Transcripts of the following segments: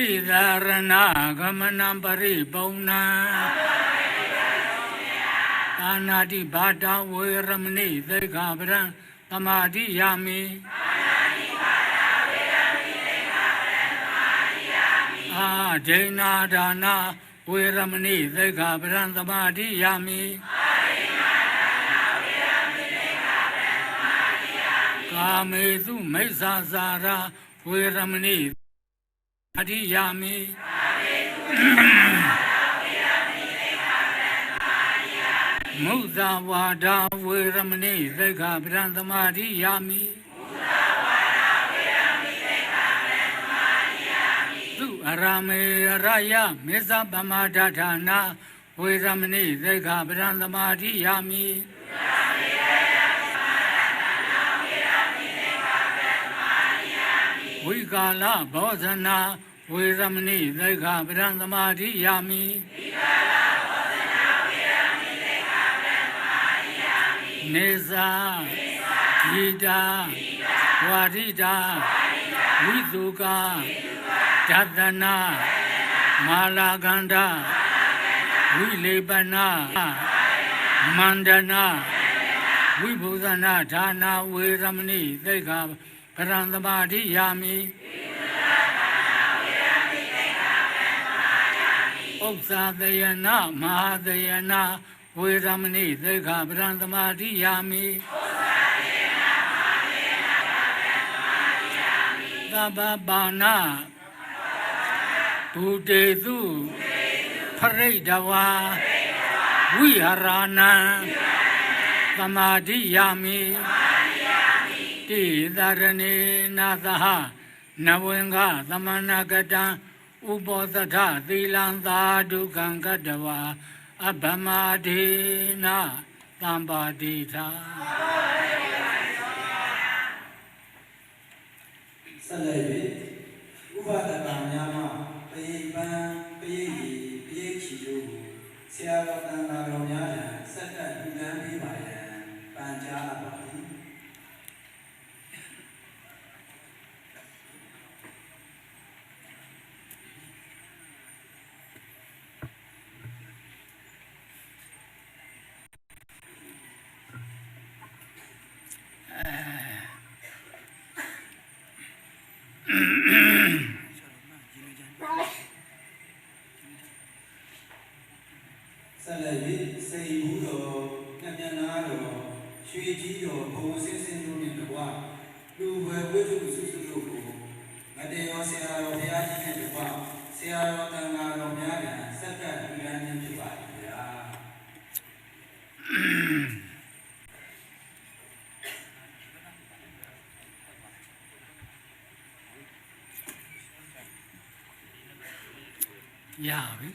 တိသာရဏဂမနံပရိပုံဏံအာနာတိဘာတဝေရမဏိသေခာပရံသမာတိယာမိအာဒိဏဒါနာဝေရမဏိသေခာပရံသမာတိယာမိကာမေစုမိစ္ဆာစာရာဝေရမဏိ အတိယာမိမုဇာဝါဒဝေရမဏိသေခာပရံသမာတိယာမိသူအရမေရယမေဇပမဒဌာနာဝေရမဏိသေခာပရံသမာတိယာမိဝိကာလဘောဇနာ ဝေရမဏိသေခာပရံသမာတိယာမိနေဇာဂီတာဝါရိတာဝိတုကာဒသနာမာလာကန္ဓာဝိလေပနာမန္ဒနာဝိဘုဇနာဌာနာဝေရမဏိသိက္ခာပရံသမာတိယာမိ ဥစ္စာတယနာမဟာတယနာဝေရမဏိသိက္ခာပရံသမာတိယာမိသဗ္ဗပါဏဘူတေသူဖရိတဝါဝိဟရဏံသမာတိယာမိတိသရဏေနာသဟနဝင်္ဂသမဏကတံ ဥပောသထသီလံသာဒုက္ခံကတဝါအဗမဒေနသံပါတိသာဆက်လက်၍ဥပဒကများမှပရိပန်းပရိရီပရိချီတို့ကိုဆရာတော်တန်ခါတော်များထံစက္ကပ်လူတန်းပေးပါရန်ပန်ကြားအပ်ပါ ဆက်လက်၍စိတ်ဘူးတော်ညံ့ညံ့နာတော်ရွှေကြီးတော်ဘုံစင်းစင်းတို့နှင့်တကွလူဘွယ်ဝိထုစုစုတို့ကိုမတေရောဆရာတော်ဘုရားကြီးနှင့်တကွဆရာတော်တန်ခါတော်များထံစက္ကပ်လူတန်းခြင်းဖြစ်ပါသည်ဗျာ ရပြီ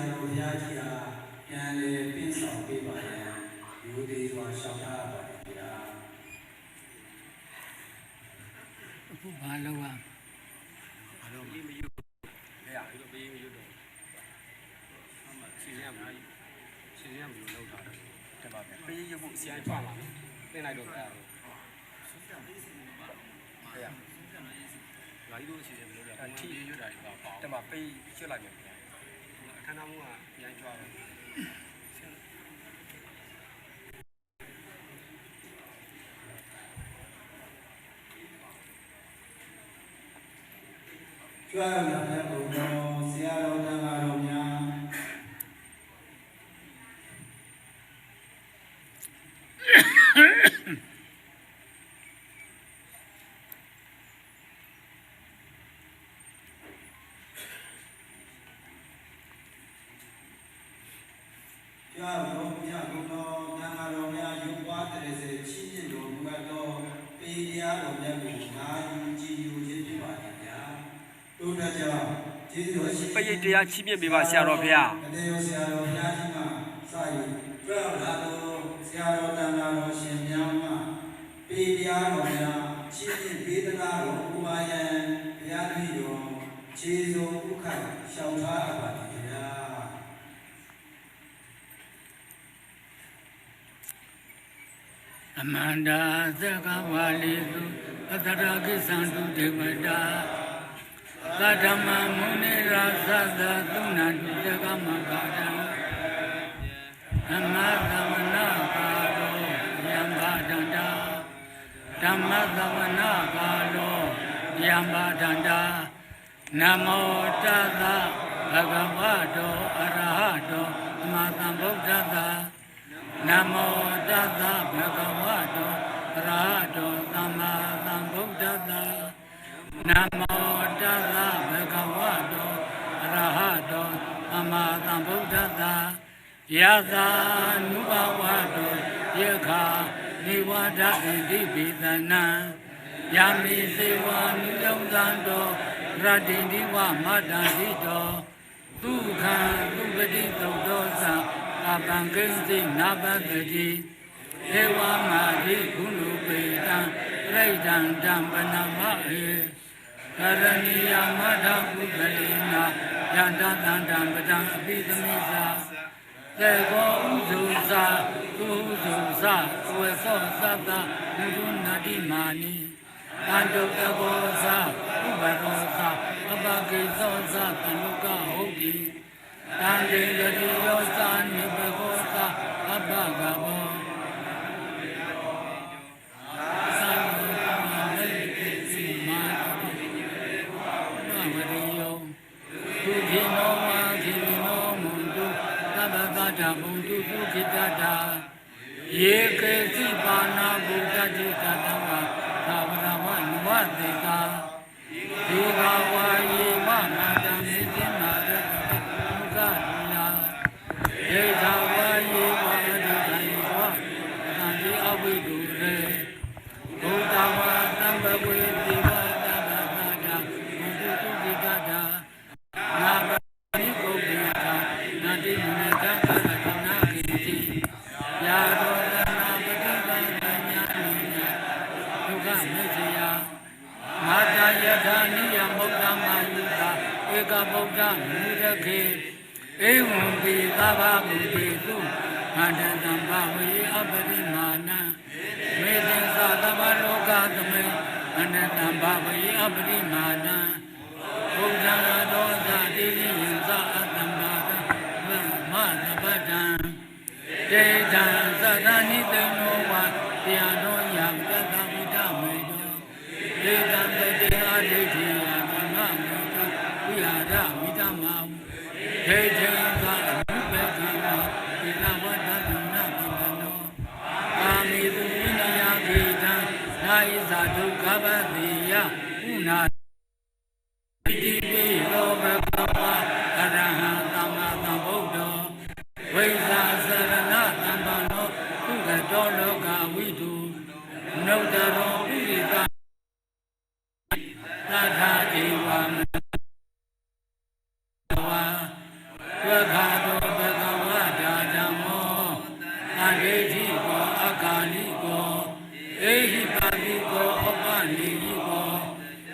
ရှင်ဆရာတော်ဘုရားကြီးအားပြန်လည်ပြည့်စုံပေးပါရန်ယူသေးစွာရှောက်ထားပါတယ်ဗျာအခုဘာလုပ်ရမလဲဘာလို့မယူလဲရပြီးတော့ပေးမယူတော့အမှစီစဉ်ရမှာစီစဉ်ရမှာလောက်တာတယ်ပါပဲပေးရဖို့အစီအစဉ်ထွက်လာတယ်ပြင်လိုက်တော့အဲ့ဒါဟဲ့ရလာရီတို့အစီအစဉ်ဘယ်လိုလဲအထီးရွတ်တာတွေပါပေါ့တမပေးရွတ်လိုက်မယ်အ ခမ်းအနားမှုကပြန်ကြွားတယ်ကြွားရမယ့်ဘုံတော်ဆရာတော်တန်ခါတော်များကြွားတော်မြတ်ဘုံတော်တန်ခါတော်များရုပ်ပွားတဲ့စေချီးမြှင့်တော်မူအပ်သောပေတရားတော်မြတ်ကိုငါယူကြည်ယူခြင်းဖြစ်ပါသည်ဗျာ တို့တကြောင့်ကျေးဇူး တော်ရှိပရိတ်တရားချီးမြှင့်ပေးပါဆရာတော်ဘုရားအတေရောဆရာတော်ဘုရားကြီးမှစယူကြွရောက်လာသောဆရာတော်တန်ခါတော်ရှင်များမှပေတရားတော်များချီးမြှင့်ပေးသနာတော်ဥပါယံဘုရားတပည့်တော်ခြေစုံဥက္ခရှောင်ထားအပ်ပါသည်ဗျာအမန္တာသက္ကဝါလီသူအတရကိသံတုဒေဝတာ သတ္တမမုနိရာသသသုဏတိသက္ကမကာတံအမသမနာကာလောယံဘာဒန္တာဓမ္မသမနာကာလောယံဘာဒန္တာနမောတသဘဂဝတောအရဟတောအမသံဗုဒ္ဓသာနမောတသဗုဒ္ဓဝါတောရာတောသမ္မာသမ္ဗုဒ္ဓတ္တ နမောတသဗုဒ္ဓဝါတောရာတောသမ္မာသမ္ဗုဒ္ဓတ္တယသာနုဘဝတောယခာနေဝဒဣတိပိသနံယမိစေဝာနုယုံသံတောရတ္တိဒီဝမတ္တံတိတောဒုက္ခံဒုပတိသုတ်သောသအပံကိဉ္စိနာပတ္တိဧဝမာတိကုလူပေတံပြိဒံတံပနမဟေ ကရဏီယမထပုဂလိနာယန္တတန္တံပဒံအပိသမိသာတေကောဥဇုသာသူဥဇုသာဝေသောသတ္တမုဒုနာတိမာနိတန္တုတဘောသာဥပရောသာအပကိသောသာတနုကဟုတ်တိတံတေယတိ မေဇယမာတာယထာနိယမုဒ္ဓမာယုတာဧကဗုဒ္ဓမူရခေဧဝံပိသဗ္ဗမုတိတုမန္တတံဘာဝေအပရိမာဏမေတ္တာသဗ္ဗလောကသမေမန္တတံဘာဝေအပရိမာဏဘုရားတော်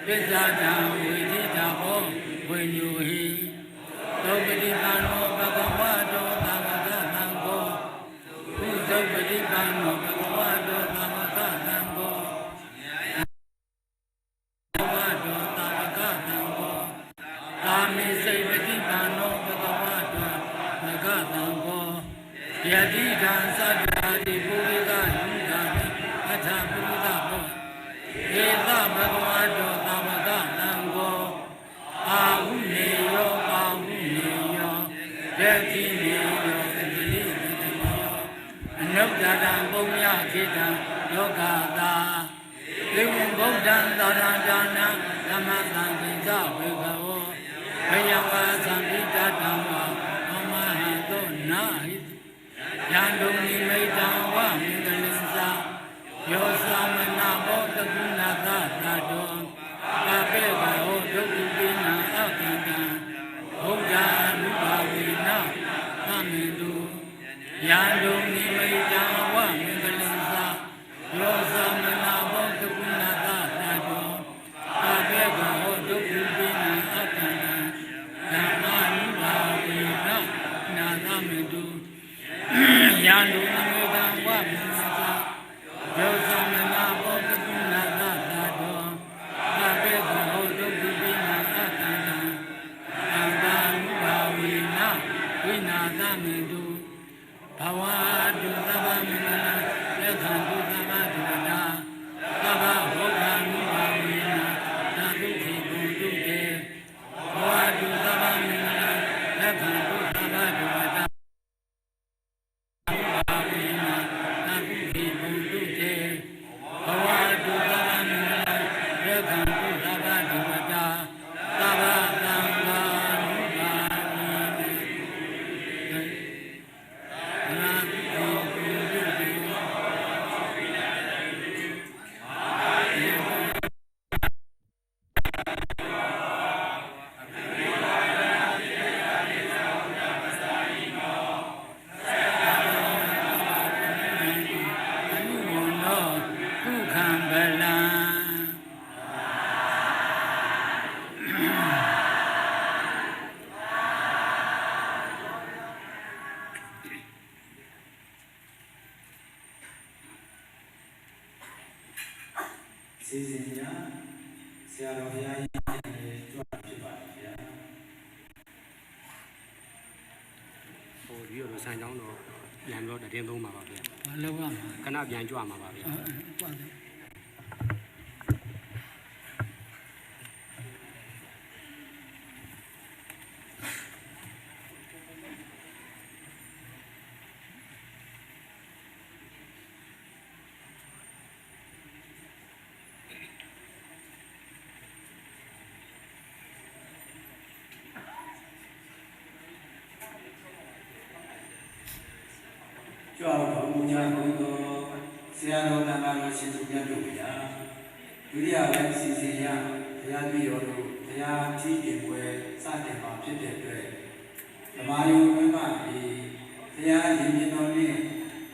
ပစ္ဆာတံဝိတိတာဟောဝိညုဟိ သောနာဟိ စီစဉ်ကြဆရာတော်ဘုရားကြီးရဲ့ကြွဖြစ်ပါတယ်ဗျာဟိုဒီလိုဆန်ချောင်းတော့ပြန်တော့တည်င်းသုံးပါပါဗျာမလုပ်ရမှာခဏပြန်ကြွမှာပါဗျာအဲ့ပတ်တယ် ကြွတော်မူကြကုန်သောဆရာတော်တန်ခါတော်ရှင်သူမြတ်တို့ဗျာဒုတိယပိုင်းစီစဉ်ရဘုရားပြည့်တော်တို့ဘုရားကြီးကျင်ပွဲစတင်ပါဖြစ်တဲ့အတွက်ဓမ္မယုံဝိမဒီဘုရားရှင်မြတ်တော်နှင့်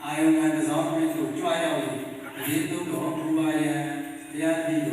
အာယုံကတစောင်းပြည့်တို့ကြွရောက်လို့အရင်သုံးတော်ဘုရားယံဘုရားပြည့်တော်